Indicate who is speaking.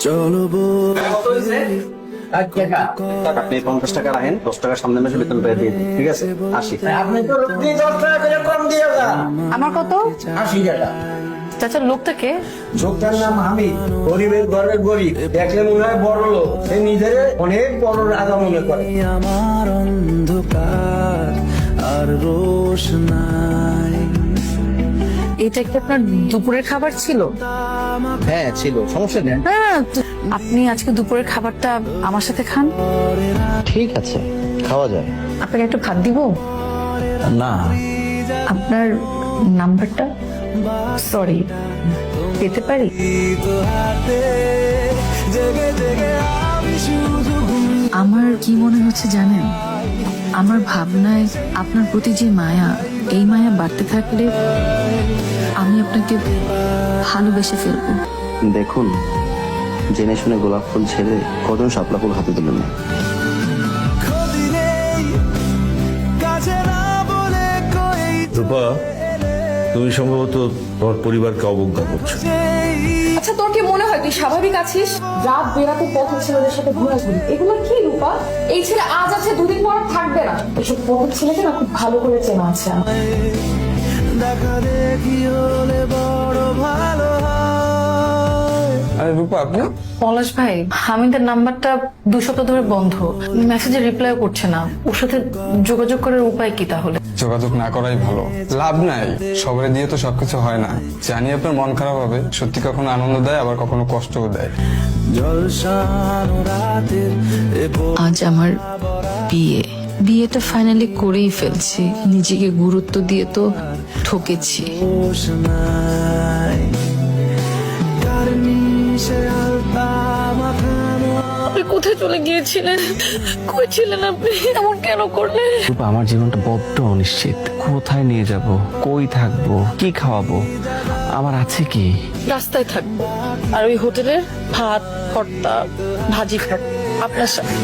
Speaker 1: চলো
Speaker 2: আপনি পঞ্চাশ টাকা রাখেন দশ টাকা সামনে মাসে বেতন পেয়ে দিয়ে ঠিক আছে? আসি।
Speaker 3: আপনি তো দশ টাকা করে কম দিয়ে
Speaker 4: আমার কত?
Speaker 3: আশি টাকা।
Speaker 4: চাচা লোকটাকে
Speaker 3: লোকটার নাম হামিদ। গরিবের ঘরের গরিব। দেখলে মনে হয় বড় লোক। সে নিজের অনেক বড় রাজা মনে করে।
Speaker 1: আমার অন্ধকার আর রোশনাই
Speaker 4: এটা কি আপনার দুপুরের খাবার ছিল?
Speaker 2: হ্যাঁ ছিল। সমস্যা নেই।
Speaker 4: না, আপনি আজকে দুপুরের খাবারটা আমার সাথে খান।
Speaker 2: ঠিক আছে খাওয়া যায়।
Speaker 4: আপনাকে একটু ভাত দিব?
Speaker 2: না।
Speaker 4: আপনার নাম্বারটা? সরি পেতে পারি? আমার কি মনে হচ্ছে জানেন? আমার ভাবনায় আপনার প্রতি যে মায়া এই মায়া বাড়তে থাকলে আমি আপনাকে ভালোবেসে ফেলব।
Speaker 2: দেখুন জেনে শুনে গোলাপ ফুল ছেড়ে কজন শাপলা ফুল হাতে দিলেন
Speaker 5: রূপা তুমি সম্ভবত তোমার পরিবারকে অবজ্ঞা করছ।
Speaker 6: হয় তুই স্বাভাবিক আছিস? রাত বেরাতে পথ ছেলেদের সাথে ঘোরাঘুরি এগুলো কি রূপা? এই ছেলে আজ আছে দুদিন পর থাকবে না। এসব পথ ছেলেকে না খুব ভালো করে চেনা আছে আমার।
Speaker 7: আরে রূপা আপনি?
Speaker 4: পলাশ ভাই হামিদের নাম্বারটা দু সপ্তাহ ধরে বন্ধ। মেসেজে রিপ্লাই করছে না। ওর সাথে যোগাযোগ করার উপায় কি তাহলে?
Speaker 7: যোগাযোগ না করাই ভালো। লাভ নাই। সবাই দিয়ে তো সবকিছু হয় না। জানি আপনার মন খারাপ হবে। সত্যি কখনো আনন্দ দেয় আবার কখনো কষ্টও দেয়।
Speaker 4: আজ আমার বিয়ে। বিয়েটা ফাইনালি করেই ফেলছি। নিজেকে গুরুত্ব দিয়ে তো ঠকেছি। আপনি কোথায় চলে গিয়েছিলেন? কই ছিলেন আপনি এমন কেন করলেন?
Speaker 8: রূপা আমার জীবনটা বড্ড অনিশ্চিত। কোথায় নিয়ে যাব? কই থাকব? কি খাওয়াবো? আমার আছে কি?
Speaker 4: রাস্তায় থাকব। আর ওই হোটেলের ভাত ভর্তা ভাজি খাব। আপনার সাথে।